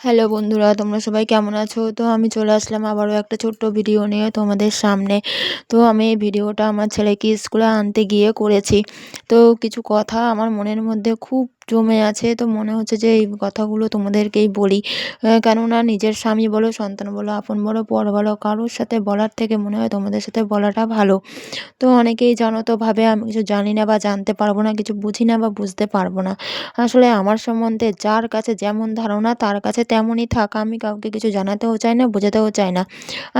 Hello বন্ধুরা, তোমরা সবাই কেমন আছো? তো আমি চলে আসলাম আবারও একটা ছোট্ট ভিডিও নিয়ে তোমাদের সামনে। তো আমি এই ভিডিওটা আমার ছেলেকে স্কুলে আনতে গিয়ে করেছি। তো কিছু কথা আমার মনের মধ্যে খুব জমে আছে, তো মনে হচ্ছে যে এই কথাগুলো তোমাদেরকেই বলি। কেননা নিজের স্বামী বলো, সন্তান বলো, আপন বলো পর বলো, কারোর সাথে বলার থেকে মনে হয় তোমাদের সাথে বলাটা ভালো। তো অনেকেই জানো তো ভাবে, আমি কিছু জানি না বা জানতে পারব না, কিছু বুঝি না বা বুঝতে পারব না। আসলে আমার সম্বন্ধে যার কাছে যেমন ধারণা, তার কাছে তেমনই থাক, আমি কাউকে কিছু জানাতেও চাই না, বোঝাতেও চাই না।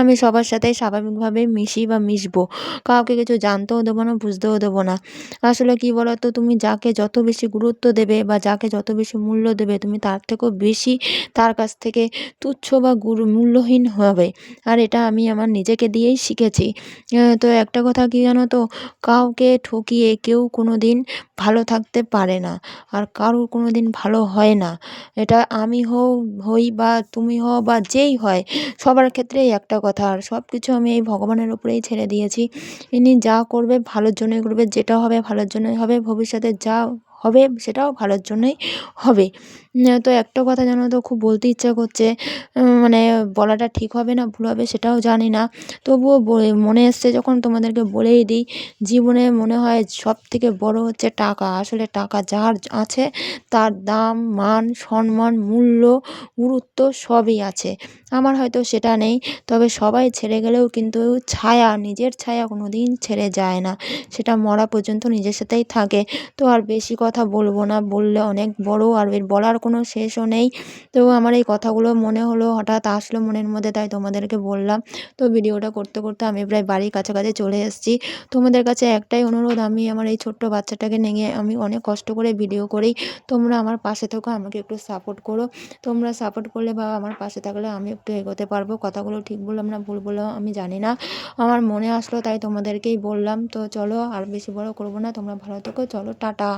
আমি সবার সাথে স্বাভাবিকভাবেই মিশি বা মিশবো। কাউকে কিছু জানতেও দেবো না, বুঝতেও দেবো না। আসলে কী বলো তো তুমি যাকে যত বেশি গুরুত্ব দেবে বা যাকে যত বেশি মূল্য দেবে তুমি তার থেকেও বেশি তার কাছ থেকে তুচ্ছ বা গুরু মূল্যহীন হবে। আর এটা আমি আমার নিজেকে দিয়েই শিখেছি। তো একটা কথা কী জানো তো? কাউকে ঠকিয়ে কেউ কোনো দিন ভালো থাকতে পারে না। আর কারোর কোনো দিন ভালো হয় না। এটা আমি হও, হই বা তুমি হও বা যেই হয়, সবার ক্ষেত্রেই একটা কথা। আর সব কিছু আমি এই ভগবানের উপরেই ছেড়ে দিয়েছি। ইনি যা করবে ভালোর জন্যই করবে, যেটা হবে ভালোর জন্যই হবে, ভবিষ্যতে যা হবে, সেটাও ভালোর জন্যই হবে। তো একটা কথা জানো তো খুব বলতে ইচ্ছা করছে মানে বলাটা ঠিক হবে না, ভুল হবে সেটাও জানি না। তবুও মনে এসছে যখন তোমাদেরকে বলেই দিই, জীবনে মনে হয় সব থেকে বড় হচ্ছে টাকা। আসলে টাকা যার আছে, তার দাম, মান, সম্মান, মূল্য, গুরুত্ব সবই আছে। আমার হয়তো সেটা নেই, তবে সবাই ছেড়ে গেলেও কিন্তু ছায়া, নিজের ছায়া কোনো দিন ছেড়ে যায় না। সেটা মরা পর্যন্ত নিজের সাথেই থাকে। তো আর বেশি কথা বলব না, বললে অনেক বড় আর এর বলার কোনো শেষও নেই। তো আমার এই কথাগুলো মনে হলো, হঠাৎ আসলো মনের মধ্যে, তাই তোমাদেরকে বললাম। তো ভিডিওটা করতে করতে আমি প্রায় বাড়ির কাছাকাছি চলে এসেছি। তোমাদের কাছে একটাই অনুরোধ, আমি আমার এই ছোট্ট বাচ্চাটাকে নিয়ে আমি অনেক কষ্ট করে ভিডিও করি। তোমরা আমার পাশে থেকো, আমাকে একটু সাপোর্ট করো। তোমরা সাপোর্ট করলে বা আমার পাশে থাকলে আমি একটু এগোতে পারব। কথাগুলো ঠিক বললাম না, ভুল বললাম আমি জানি না। আমার মনে আসলো, তাই তোমাদেরকেই বললাম। তো চলো আর বেশি বড় করব না, তোমরা ভালো থেকো। চলো, টাটা।